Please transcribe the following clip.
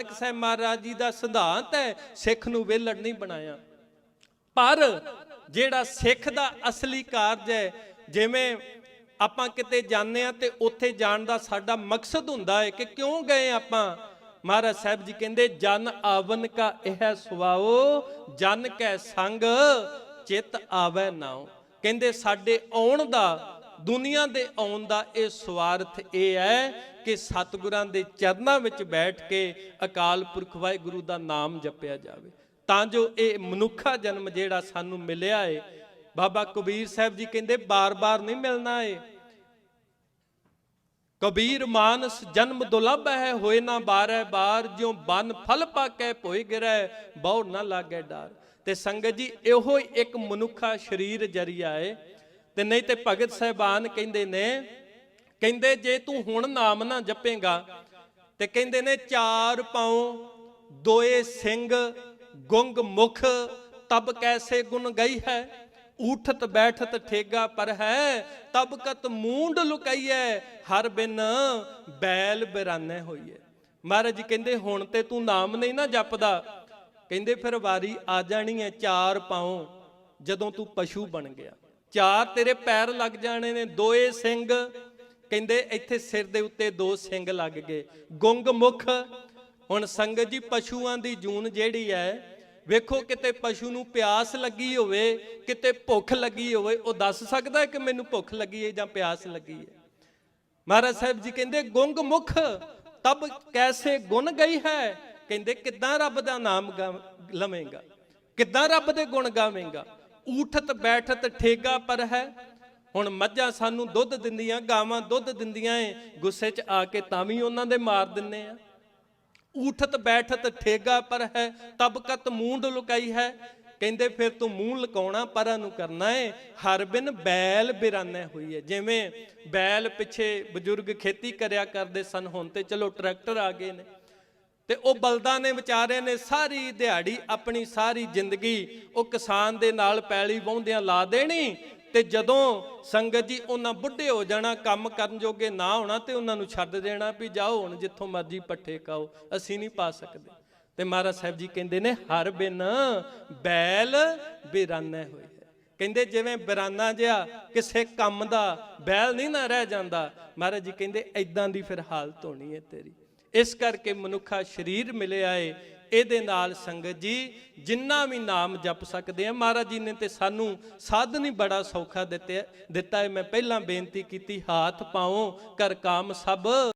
ਨਾਨਕ ਸਾਹਿਬ ਮਹਾਰਾਜ ਜੀ ਦਾ ਸਿਧਾਂਤ ਹੈ, ਸਿੱਖ ਨੂੰ ਵਿਹਲੜ ਨਹੀਂ ਬਣਾਇਆ। ਪਰ ਜਿਹੜਾ ਸਿੱਖ ਦਾ ਅਸਲੀ ਕਾਰਜ ਹੈ, ਜਿਵੇਂ ਆਪਾਂ ਕਿਤੇ ਜਾਂਦੇ ਆ ਤੇ ਉੱਥੇ ਜਾਣ ਦਾ ਸਾਡਾ ਮਕਸਦ ਹੁੰਦਾ ਹੈ ਕਿ ਕਿਉਂ ਗਏ ਆਪਾਂ? ਮਹਾਰਾਜ ਸਾਹਿਬ ਜੀ ਕਹਿੰਦੇ, ਜਨ ਆਵਨ ਕਾ ਇਹ ਸੁਭਾਓ, ਜਨ ਕੈ ਸੰਗ, ਚਿਤ ਆਵੈ ਨਾਉ। ਕਹਿੰਦੇ ਸਾਡੇ ਆਉਣ ਦਾ ਦੁਨੀਆ ਦੇ ਆਉਣ ਦਾ ਇਹ ਸਵਾਰਥ ਇਹ ਹੈ ਕਿ ਸਤਿਗੁਰਾਂ ਦੇ ਚਰਨਾਂ ਵਿੱਚ ਬੈਠ ਕੇ ਅਕਾਲ ਪੁਰਖ ਵਾਹਿਗੁਰੂ ਦਾ ਨਾਮ ਜਪਿਆ ਜਾਵੇ। ਤਾਂ ਜੋ ਇਹ ਮਨੁੱਖਾ ਜਨਮ ਜਿਹੜਾ ਸਾਨੂੰ ਮਿਲਿਆ ਏ, ਬਾਬਾ ਕਬੀਰ ਸਾਹਿਬ ਜੀ ਕਹਿੰਦੇ ਬਾਰ-ਬਾਰ ਨਹੀਂ ਮਿਲਣਾ ਏ। ਕਬੀਰ ਮਾਨਸ ਜਨਮ ਦੁਲਭ ਹੈ, ਹੋਏ ਨਾ ਬਾਰੈ ਬਾਰ, ਜਿਉ ਬਨ ਫਲ ਪਾਕੈ ਭੋਇ ਗਿਰੈ ਬਹੁ ਨਾ ਲਾਗੈ ਡਰ। ਤੇ ਸੰਗਤ ਜੀ, ਇਹੋ ਇੱਕ ਮਨੁੱਖਾ ਸਰੀਰ ਜਰੀਆ ਏ ਤੇ ਨਹੀਂ ਤੇ ਭਗਤ ਸਾਹਿਬਾਨ ਕਹਿੰਦੇ ਨੇ, ਕਹਿੰਦੇ ਜੇ ਤੂੰ ਹੁਣ ਨਾਮ ਨਾ ਜਪੇਗਾ, ਤੇ ਕਹਿੰਦੇ ਨੇ ਚਾਰ ਪਾਉ ਦੋਏ ਸਿੰਘ ਗੁੰਗ ਮੁਖ, ਤਬ ਕੈਸੇ ਗੁਣ ਗਈ ਹੈ? ਉਠਤ ਬੈਠਤ ਠੇਗਾ ਪਰ ਹੈ, ਤਬ ਕਤ ਮੂੰਡ ਲੁਕਾਈਐ, ਹਰ ਬਿਨ ਬੈਲ ਬਿਰਾਨੇ ਹੋਈਐ। ਮਹਾਰਾਜ ਕਹਿੰਦੇ, ਹੁਣ ਤੇ ਤੂੰ ਨਾਮ ਨਹੀਂ ਨਾ ਜਪਦਾ। ਕਹਿੰਦੇ, ਫਿਰ ਵਾਰੀ ਆ ਜਾਣੀ ਹੈ ਚਾਰ ਪਾਉ, ਜਦੋਂ ਤੂੰ ਪਸ਼ੂ ਬਣ ਗਿਆ। ਚਾਰ ਤੇਰੇ ਪੈਰ ਲੱਗ ਜਾਣੇ ਨੇ, ਦੋਏ ਸਿੰਘ। ਕਹਿੰਦੇ ਇੱਥੇ ਸਿਰ ਦੇ ਉੱਤੇ ਦੋ ਸਿੰਘ ਲੱਗ ਗਏ। ਗੁੰਗ ਮੁਖ, ਹੁਣ ਸੰਗਤ ਜੀ, ਪਸ਼ੂਆਂ ਦੀ ਜੂਨ ਜਿਹੜੀ ਹੈ, ਵੇਖੋ ਕਿਤੇ ਪਸ਼ੂ ਨੂੰ ਪਿਆਸ ਲੱਗੀ ਹੋਵੇ, ਕਿਤੇ ਭੁੱਖ ਲੱਗੀ ਹੋਵੇ, ਉਹ ਦੱਸ ਸਕਦਾ ਹੈ ਕਿ ਮੈਨੂੰ ਭੁੱਖ ਲੱਗੀ ਹੈ ਜਾਂ ਪਿਆਸ ਲੱਗੀ ਹੈ? ਮਹਾਰਾਜ ਸਾਹਿਬ ਜੀ ਕਹਿੰਦੇ, ਗੁੰਗ ਮੁਖ, ਤਬ ਕੈਸੇ ਗੁਣ ਗਈ ਹੈ? ਕਹਿੰਦੇ, ਕਿੱਦਾਂ ਰੱਬ ਦਾ ਨਾਮ ਗਾ- ਲਵੇਂਗਾ? ਕਿੱਦਾਂ ਰੱਬ ਦੇ ਗੁਣ ਗਾਵੇਂਗਾ? ਉਠਤ ਬੈਠਤ ਠੇਗਾ ਪਰ ਹੈ। ਹੁਣ ਮੱਝਾਂ ਸਾਨੂੰ ਦੁੱਧ ਦਿੰਦੀਆਂ, ਗਾਵਾਂ ਦੁੱਧ ਦਿੰਦੀਆਂ ਏ। ਗੁੱਸੇ 'ਚ ਆ ਕੇ ਤਾਂ ਵੀ ਉਹਨਾਂ ਦੇ ਮਾਰ ਦਿੰਨੇ ਆ। ਉਠਤ ਬੈਠਤ ਠੇਗਾ ਪਰ ਹੈ, ਤਬ ਮੂੰਡ ਲੁਕਾਈ ਹੈ। ਕਹਿੰਦੇ ਫਿਰ ਤੂੰ ਮੂੰਹ ਲਕਾਉਣਾ, ਪਰਾਂ ਨੂੰ ਕਰਨਾ ਏ। ਹਰ ਬਿਨ ਬੈਲ ਬਿਰਾਨੇ ਹੋਈ ਹੈ ਜਿਵੇਂ ਬੈਲ ਪਿੱਛੇ ਬਜ਼ੁਰਗ ਖੇਤੀ ਕਰਿਆ ਕਰਦੇ ਸਨ, ਹੁਣ ਤੇ ਚਲੋ ਟਰੈਕਟਰ ਆ ਗਏ ਨੇ। ਤੇ ਉਹ ਬਲਦਾਂ ਨੇ ਵਿਚਾਰਿਆਂ ਨੇ ਸਾਰੀ ਦਿਹਾੜੀ ਆਪਣੀ ਸਾਰੀ ਜ਼ਿੰਦਗੀ ਉਹ ਕਿਸਾਨ ਦੇ ਨਾਲ ਪੈਲੀ ਵਾਹੁੰਦਿਆਂ ਲਾ ਦੇਣੀ ਤੇ ਜਦੋਂ ਸੰਗਤ ਜੀ ਉਹਨਾਂ ਬੁੱਢੇ ਹੋ ਜਾਣਾ, ਕੰਮ ਕਰਨ ਜੋਗੇ ਨਾ ਹੋਣਾ ਤੇ ਉਹਨਾਂ ਨੂੰ ਛੱਡ ਦੇਣਾ ਵੀ ਜਾਓ ਹੁਣ ਜਿੱਥੋਂ ਮਰਜ਼ੀ ਪੱਠੇ ਖਾਓ, ਅਸੀਂ ਨਹੀਂ ਪਾ ਸਕਦੇ। ਤੇ ਮਹਾਰਾਜ ਸਾਹਿਬ ਜੀ ਕਹਿੰਦੇ ਨੇ, ਹਰ ਬਿਨ ਬੈਲ ਬਿਰਾਨੇ ਹੋਏ। ਹੈ ਕਹਿੰਦੇ ਜਿਵੇਂ ਬਿਰਾਨਾ ਜਿਹਾ ਕਿਸੇ ਕੰਮ ਦਾ ਬੈਲ ਨਹੀਂ ਨਾ ਰਹਿ ਜਾਂਦਾ, ਮਹਾਰਾਜ ਜੀ ਕਹਿੰਦੇ ਐਦਾਂ ਦੀ ਫਿਰ ਹਾਲਤ ਹੋਣੀ ਹੈ ਤੇਰੀ। ਇਸ ਕਰਕੇ ਮਨੁੱਖਾ ਸਰੀਰ ਮਿਲਿਆ ਏ ਇਹਦੇ ਨਾਲ ਸੰਗਤ ਜੀ, ਜਿੰਨਾ ਵੀ ਨਾਮ ਜਪ ਸਕਦੇ ਆ, ਮਹਾਰਾਜ ਜੀ ਨੇ ਤੇ ਸਾਨੂੰ ਸਾਧਨ ਹੀ ਬੜਾ ਸੌਖਾ ਦਿੱਤਾ ਦਿੱਤਾ ਹੈ। ਮੈਂ ਪਹਿਲਾਂ ਬੇਨਤੀ ਕੀਤੀ, ਹਾਥ ਪਾਓ ਕਰ ਕਾਮ ਸਭ।